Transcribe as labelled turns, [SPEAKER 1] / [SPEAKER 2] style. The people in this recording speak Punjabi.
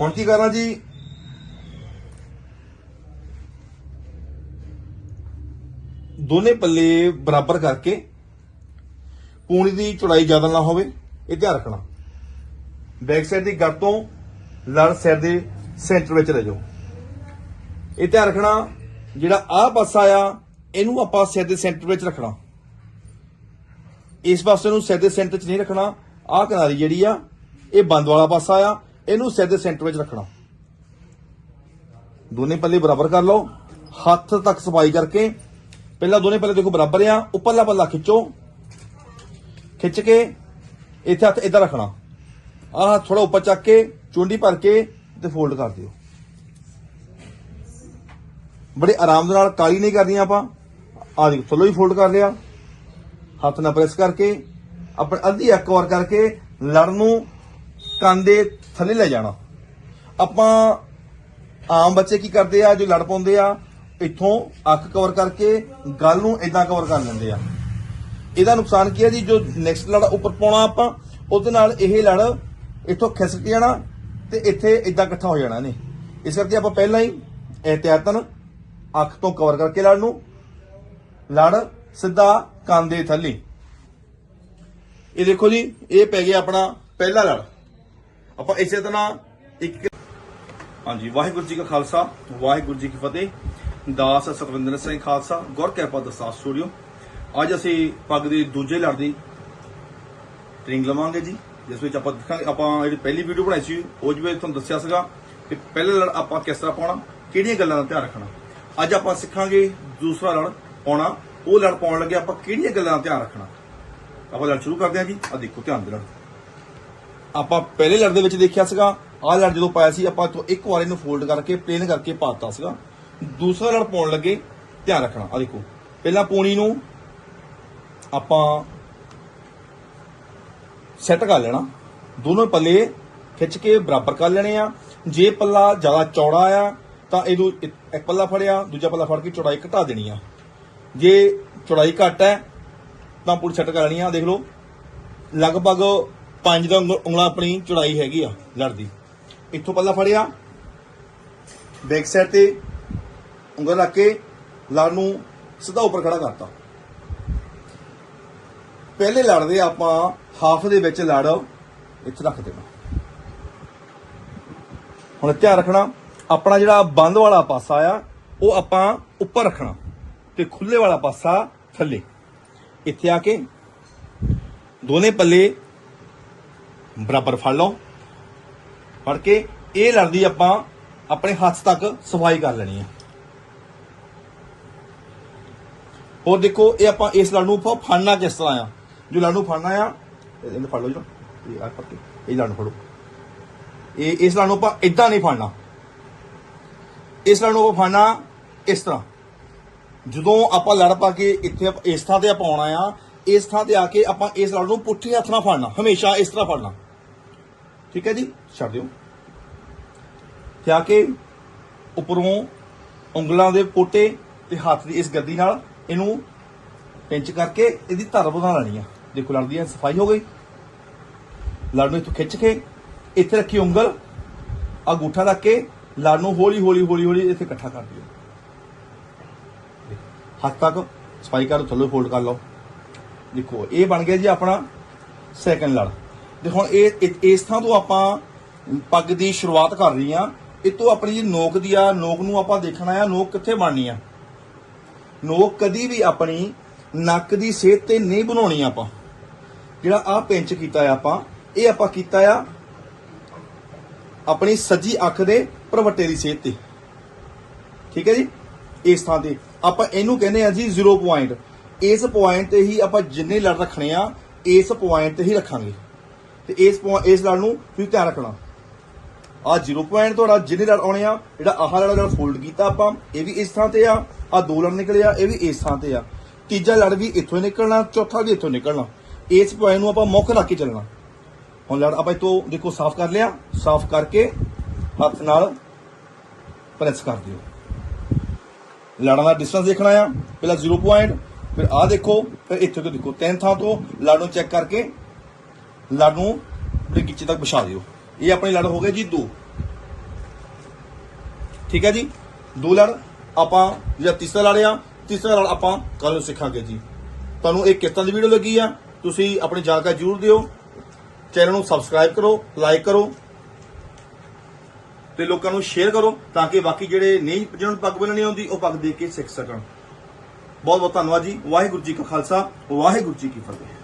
[SPEAKER 1] ਹੁਣ ਕੀ ਕਰਾਂ ਜੀ? ਦੋਨੇ ਪੱਲੇ ਬਰਾਬਰ ਕਰਕੇ ਕੂਣੀ ਦੀ ਚੌੜਾਈ ਜ਼ਿਆਦਾ ਨਾ ਹੋਵੇ, ਇਹ ਧਿਆਨ ਰੱਖਣਾ। ਬੈਕ ਸਾਈਡ ਦੀ ਗੱਟ ਤੋਂ ਲੜ ਸਾਈਡ ਦੇ ਸੈਂਟਰ ਵਿੱਚ ਲੈ ਜਾਓ। ਇਹ ਧਿਆਨ ਰੱਖਣਾ, ਜਿਹੜਾ ਆਹ ਪਾਸਾ ਆ, ਇਹਨੂੰ ਆਪਾਂ ਸਿਰ ਦੇ ਸੈਂਟਰ ਵਿੱਚ ਰੱਖਣਾ। ਇਸ ਪਾਸੇ ਨੂੰ ਸਿਰ ਦੇ ਸੈਂਟਰ 'ਚ ਨਹੀਂ ਰੱਖਣਾ। ਆਹ ਕਿਨਾਰੀ ਜਿਹੜੀ ਆ, ਇਹ ਬੰਦ ਵਾਲਾ ਪਾਸਾ ਆ ਇਹਨੂੰ ਸਿਰ ਦੇ ਸੈਂਟਰ ਵਿੱਚ ਰੱਖਣਾ। ਦੋਨੇ ਪੱਲੇ ਬਰਾਬਰ ਕਰ ਲਓ। ਹੱਥ ਤੱਕ ਸਫ਼ਾਈ ਕਰਕੇ, ਪਹਿਲਾਂ ਦੋਨੇ ਪੱਲੇ ਦੇਖੋ ਬਰਾਬਰ ਆ, ਉੱਪਰਲਾ ਪੱਲਾ ਖਿੱਚੋ। ਖਿੱਚ ਕੇ ਇੱਥੇ ਹੱਥ ਇਦਾਂ ਰੱਖਣਾ। ਆਹ ਥੋੜਾ ਉੱਪਰ ਚੱਕ ਕੇ, ਚੁੰਡੀ ਭਰ ਕੇ ਤੇ ਫੋਲਡ ਕਰ ਦਿਓ। ਬੜੇ ਆਰਾਮ ਦੇ ਨਾਲ ਕਾਲੀ ਨਹੀਂ ਕਰਨੀ ਆਪਾਂ। ਆ ਦੇਖੋ, ਥੱਲੋਂ ਹੀ ਫੋਲਡ ਕਰ ਲਿਆ। ਹੱਥ ਨਾਲ ਪ੍ਰੈਸ ਕਰਕੇ, ਆਪਣੇ ਅੱਧੀ ਅੱਖ ਵਾਰ ਕਰਕੇ ਲੜ ਨੂੰ ਕੰਨ ਦੇ ਥੱਲੇ ਲੈ ਜਾਣਾ। ਆਪਾਂ ਆਮ ਬੱਚੇ ਕੀ ਕਰਦੇ ਆ, ਜੋ ਲੜ ਪਾਉਂਦੇ ਆ, ਇੱਥੋਂ ਅੱਖ ਕਵਰ ਕਰਕੇ ਗੱਲ ਨੂੰ ਇਦਾਂ ਕਵਰ ਕਰ ਲੈਂਦੇ ਆ। ਇਹਦਾ ਨੁਕਸਾਨ ਕੀ ਹੈ ਜੀ? ਜੋ ਨੈਕਸਟ ਲੜ ਉੱਪਰ ਪਾਉਣਾ ਆਪਾਂ, ਉਹਦੇ ਨਾਲ ਇਹ ਲੜ ਇੱਥੋਂ ਖਿਸਕ ਜਾਣਾ ਤੇ ਇੱਥੇ ਇਦਾਂ ਇਕੱਠਾ ਹੋ ਜਾਣਾ ਨੇ ਇਸ ਕਰਕੇ ਆਪਾਂ ਪਹਿਲਾਂ ਹੀ ਇਹਤਿਆਤਨ ਅੱਖ ਤੋਂ ਕਵਰ ਕਰਕੇ ਲੜ ਨੂੰ। ਲੜ ਸਿੱਧਾ ਕੰਨ ਦੇ ਥੱਲੇ। ਇਹ ਦੇਖੋ ਜੀ, ਇਹ ਪੈ ਗਿਆ ਆਪਣਾ ਪਹਿਲਾ ਲੜ। ਆਪਾਂ ਇਸੇ ਤਰ੍ਹਾਂ ਇੱਕ ਹਾਂਜੀ, ਵਾਹਿਗੁਰੂ ਜੀ ਕਾ ਖਾਲਸਾ, ਵਾਹਿਗੁਰੂ ਜੀ ਕੀ ਫਤਿਹ। ਦਾਸ ਸਤਵਿੰਦਰ ਸਿੰਘ ਖਾਲਸਾ, ਗੁਰ ਕਿਰਪਾ ਦਸਤਾਰ ਸਟੂਡੀਓ ਅੱਜ ਅਸੀਂ ਪੱਗ ਦੀ ਦੂਜੇ ਲੜ ਦੀ ਟ੍ਰੇਨਿੰਗ ਲਵਾਂਗੇ ਜੀ, ਜਿਸ ਵਿੱਚ ਆਪਾਂ ਦੇਖਾਂਗੇ, ਆਪਾਂ ਜਿਹੜੀ ਪਹਿਲੀ ਵੀਡੀਓ ਬਣਾਈ ਸੀ, ਉਹ ਜਿਵੇਂ ਤੁਹਾਨੂੰ ਦੱਸਿਆ ਸੀਗਾ ਕਿ ਪਹਿਲਾ ਲੜ ਆਪਾਂ ਕਿਸ ਤਰ੍ਹਾਂ ਪਾਉਣਾ, ਕਿਹੜੀਆਂ ਗੱਲਾਂ ਦਾ ਧਿਆਨ ਰੱਖਣਾ। ਅੱਜ ਆਪਾਂ ਸਿੱਖਾਂਗੇ ਦੂਸਰਾ ਲੜ ਪਾਉਣਾ, ਉਹ ਲੜ ਪਾਉਣ ਲੱਗੇ ਆਪਾਂ ਕਿਹੜੀਆਂ ਗੱਲਾਂ ਦਾ ਧਿਆਨ ਰੱਖਣਾ। ਆਪਾਂ ਲੜ ਸ਼ੁਰੂ ਕਰਦੇ ਹਾਂ ਜੀ ਆ ਦੇਖੋ ਧਿਆਨ ਦੇ ਨਾਲ। ਆਪਾਂ ਪਹਿਲੇ ਲੜ ਦੇ ਵਿੱਚ ਦੇਖਿਆ ਸੀਗਾ, ਆਹ ਲੜ ਜਦੋਂ ਪਾਇਆ ਸੀ, ਆਪਾਂ ਤੋਂ ਇੱਕ ਵਾਰ ਇਹਨੂੰ ਫੋਲਡ ਕਰਕੇ ਪਲੇਨ ਕਰਕੇ ਪਾਤਾ ਸੀਗਾ। ਦੂਸਰਾ ਲੜ ਪਾਉਣ ਲੱਗੇ, ਧਿਆਨ ਰੱਖਣਾ ਆ ਦੇਖੋ। ਪਹਿਲਾਂ ਪੂਣੀ ਨੂੰ ਆਪਾਂ ਸੈੱਟ ਕਰ ਲੈਣਾ। ਦੋਨੋਂ ਪੱਲੇ ਖਿੱਚ ਕੇ ਬਰਾਬਰ ਕਰ ਲੈਣੇ ਆ। ਜੇ ਪੱਲਾ ਜ਼ਿਆਦਾ ਚੌੜਾ ਆ, ਤਾਂ ਇਹਨੂੰ ਇੱਕ ਇੱਕ ਪੱਲਾ ਫੜਿਆ, ਦੂਜਾ ਪੱਲਾ ਫੜ ਕੇ ਚੌੜਾਈ ਘਟਾ ਦੇਣੀ ਆ। ਜੇ ਚੌੜਾਈ ਘੱਟ ਹੈ, ਤਾਂ ਪੂਰੀ ਸੈੱਟ ਕਰ ਲੈਣੀ ਆ ਦੇਖ ਲਓ। ਲਗਭਗ ਪੰਜ ਦਾ ਉਂਗਲ ਉਂਗਲਾਂ ਆਪਣੀ ਚੌੜਾਈ ਹੈਗੀ ਆ ਲੜ ਦੀ। ਇੱਥੋਂ ਪੱਲਾ ਫੜਿਆ। ਬੈਕ ਸਾਈਡ ਤੇ ਉਂਗਲ ਰੱਖ ਕੇ ਲੜ ਨੂੰ ਸਿੱਧਾ ਉੱਪਰ ਖੜਾ ਕਰਤਾ। ਪਹਿਲੇ ਲੜਦੇ ਆਪਾਂ ਹਾਫ ਦੇ ਵਿੱਚ ਲੜ ਇੱਥੇ ਰੱਖ ਦੇਣਾ। ਹੁਣ ਧਿਆਨ ਰੱਖਣਾ, ਆਪਣਾ ਜਿਹੜਾ ਬੰਦ ਵਾਲਾ ਪਾਸਾ ਆ, ਉਹ ਆਪਾਂ ਉੱਪਰ ਰੱਖਣਾ ਤੇ ਖੁੱਲੇ ਵਾਲਾ ਪਾਸਾ ਥੱਲੇ। ਇੱਥੇ ਆ ਕੇ ਦੋਨੇ ਪੱਲੇ ਬਰਾਬਰ ਫੜ ਲਓ। ਫੜ ਕੇ ਇਹ ਲੜ ਦੀ ਆਪਾਂ ਆਪਣੇ ਹੱਥ ਤੱਕ ਸਫ਼ਾਈ ਕਰ ਲੈਣੀ ਹੈ। ਹੋਰ ਦੇਖੋ, ਇਹ ਆਪਾਂ ਇਸ ਲੜ ਨੂੰ ਫ- ਫੜਨਾ ਕਿਸ ਤਰ੍ਹਾਂ ਆ? ਜੋ ਲੜ ਨੂੰ ਫੜਨਾ ਆ, ਇਹਨੂੰ ਫੜ ਲਓ ਜੀ। ਇਹ ਆ ਫੜ ਇਹ ਲੜ ਨੂੰ ਫੜੋ। ਇਹ, ਇਸ ਲੜ ਨੂੰ ਆਪਾਂ ਇਦਾਂ ਨਹੀਂ ਫੜਨਾ। ਇਸ ਲੜ ਨੂੰ ਆਪਾਂ ਫੜਨਾ ਇਸ ਤਰ੍ਹਾਂ। ਜਦੋਂ ਆਪਾਂ ਲੜ ਪਾ ਕੇ ਇੱਥੇ ਆਪਾਂ, ਇਸ ਥਾਂ ਤੇ ਆਪਾਂ ਆਉਣਾ ਆ, ਇਸ ਥਾਂ ਤੇ ਆ ਕੇ ਆਪਾਂ ਇਸ ਲੜ ਨੂੰ ਪੁੱਠੇ ਹੱਥ ਨਾਲ ਫੜਨਾ। ਹਮੇਸ਼ਾ ਇਸ ਤਰ੍ਹਾਂ ਫੜਨਾ। ਠੀਕ ਹੈ ਜੀ? ਛੱਡ ਦਿਓ। ਤੇ ਆ ਕੇ ਉੱਪਰੋਂ ਉਂਗਲਾਂ ਦੇ ਪੋਟੇ ਤੇ ਹੱਥ ਦੀ ਇਸ ਗੱਦੀ ਨਾਲ ਇਹਨੂੰ ਪਿੰਚ ਕਰਕੇ ਇਹਦੀ ਧਰ ਬਣਾ ਲੈਣੀ ਆ। ਦੇਖੋ ਲੜ ਦੀ ਸਫ਼ਾਈ ਹੋ ਗਈ। ਲੜ ਨੂੰ ਇੱਥੋਂ ਖਿੱਚ ਕੇ ਇੱਥੇ ਰੱਖੀ ਉਂਗਲ ਆ ਅੰਗੂਠਾ ਰੱਖ ਕੇ ਲੜ ਨੂੰ ਹੌਲੀ ਹੌਲੀ ਹੌਲੀ ਹੌਲੀ ਇੱਥੇ ਇਕੱਠਾ ਕਰ ਦਿਓ। ਹੱਥ ਤੱਕ ਸਫ਼ਾਈ ਕਰ ਥੱਲੇ ਫੋਲਡ ਕਰ ਲਓ। ਦੇਖੋ, ਇਹ ਬਣ ਗਿਆ ਜੀ ਆਪਣਾ ਸੈਕੰਡ ਲੜ। ਤੇ ਹੁਣ ਇਹ, ਇਹ- ਇਸ ਥਾਂ ਤੋਂ ਆਪਾਂ ਪੱਗ ਦੀ ਸ਼ੁਰੂਆਤ ਕਰ ਰਹੀ ਆ ਇਹ ਤੋਂ ਆਪਣੀ ਜੀ ਨੋਕ ਦੀ ਆ, ਨੋਕ ਨੂੰ ਆਪਾਂ ਦੇਖਣਾ ਆ, ਨੋਕ ਕਿੱਥੇ ਬਣਨੀ ਆ? ਨੋਕ ਕਦੀ ਵੀ ਆਪਣੀ ਨੱਕ ਦੀ ਸਿਹਤ ਤੇ ਨਹੀਂ ਬਣਾਉਣੀ ਆਪਾਂ। ਜਿਹੜਾ ਆ ਪਿੰਚ ਕੀਤਾ ਆ ਆਪਾਂ, ਇਹ ਆਪਾਂ ਕੀਤਾ ਆ ਆਪਣੀ ਸੱਜੀ ਅੱਖ ਦੇ ਪ੍ਰਵੱਟੇ ਦੀ ਸਿਹਤ ਤੇ। ਠੀਕ ਹੈ ਜੀ? ਇਸ ਥਾਂ ਤੇ। ਆਪਾਂ ਇਹਨੂੰ ਕਹਿੰਦੇ ਆ ਜੀ 0 ਪੁਆਇੰਟ। ਇਸ ਪੁਆਇੰਟ ਤੇ ਹੀ ਆਪਾਂ ਜਿੰਨੇ ਲੜ ਰੱਖਣੇ ਆ, ਇਸ ਪੁਆਇੰਟ ਤੇ ਹੀ ਰੱਖਾਂਗੇ। ਤੇ ਇਸ ਪੁਆ- ਇਸ ਲੜ ਨੂੰ ਤੁਸੀਂ ਧਿਆਨ ਰੱਖਣਾ। ਆ 0 ਪੁਆਇੰਟ ਤੁਹਾਡਾ ਜਿੰਨੇ ਲੜ ਆਉਣੇ ਆ, ਜਿਹੜਾ ਆਹ ਲੜ ਲੜ ਫੋਲਡ ਕੀਤਾ ਆਪਾਂ, ਇਹ ਵੀ ਇਸ ਥਾਂ ਤੇ ਆ ਆ ਦੋ ਲੜ ਨਿਕਲਿਆ, ਇਹ ਵੀ ਇਸ ਥਾਂ ਤੇ ਆ। ਤੀਜਾ ਲੜ ਵੀ ਇੱਥੋਂ ਹੀ ਨਿਕਲਣਾ, ਚੌਥਾ ਵੀ ਇੱਥੋਂ ਨਿਕਲਣਾ। ਇਸ ਪੁਆਇੰਟ ਨੂੰ ਆਪਾਂ ਮੁੱਖ ਰੱਖ ਕੇ ਚੱਲਣਾ। ਹੁਣ ਲੜ, ਆਪਾਂ ਇਤੋਂ ਦੇਖੋ ਸਾਫ਼ ਕਰ ਲਿਆ, ਸਾਫ਼ ਕਰਕੇ ਹੱਥ ਨਾਲ ਪ੍ਰੈਸ ਕਰ ਦਿਓ। ਲੜਾਂ ਦਾ ਡਿਸਟੈਂਸ ਦੇਖਣਾ ਆ, ਪਹਿਲਾਂ 0 ਪੁਆਇੰਟ ਫਿਰ ਆਹ ਦੇਖੋ, ਫਿਰ ਇੱਥੇ ਤੋਂ ਦੇਖੋ, ਤਿੰਨ ਥਾਂ ਤੋਂ ਲੜ ਨੂੰ ਚੈੱਕ ਕਰਕੇ ਲੜ ਨੂੰ ਆਪਣੇ ਗਿੱਚੇ ਤੱਕ ਵਿਛਾ ਦਿਓ। ਇਹ ਆਪਣੀ ਲੜ ਹੋ ਗਏ ਜੀ ਦੋ। ਠੀਕ ਹੈ ਜੀ? ਦੋ ਲੜ ਆਪਾਂ ਜਿਹੜਾ ਤੀਸਰਾ ਲੜ ਆ, ਤੀਸਰਾ ਲੜ ਆਪਾਂ ਕੱਲ ਨੂੰ ਸਿੱਖਾਂਗੇ ਜੀ। ਤੁਹਾਨੂੰ ਇਹ ਕਿਸ ਤਰ੍ਹਾਂ ਦੀ ਵੀਡੀਓ ਲੱਗੀ ਆ, ਤੁਸੀਂ ਆਪਣੀ ਜਾਣਕਾਰੀ ਜ਼ਰੂਰ ਦਿਓ। ਚੈਨਲ ਨੂੰ ਸਬਸਕ੍ਰਾਈਬ ਕਰੋ ਲਾਈਕ ਕਰੋ ਤੇ ਲੋਕਾਂ ਨੂੰ ਸ਼ੇਅਰ ਕਰੋ ਤਾਂ ਕਿ ਬਾਕੀ ਜਿਹੜੇ ਨਹੀਂ ਜਿਹਨਾਂ ਨੂੰ ਪੱਗ ਬੰਨਣੀ ਆਉਂਦੀ, ਉਹ ਪੱਗ ਦੇਖ ਕੇ ਸਿੱਖ ਸਕਣ। ਬਹੁਤ ਬਹੁਤ ਧੰਨਵਾਦ ਜੀ। ਵਾਹਿਗੁਰੂ ਜੀ ਕਾ ਖਾਲਸਾ, ਵਾਹਿਗੁਰੂ ਜੀ ਕੀ ਫਤਿਹ।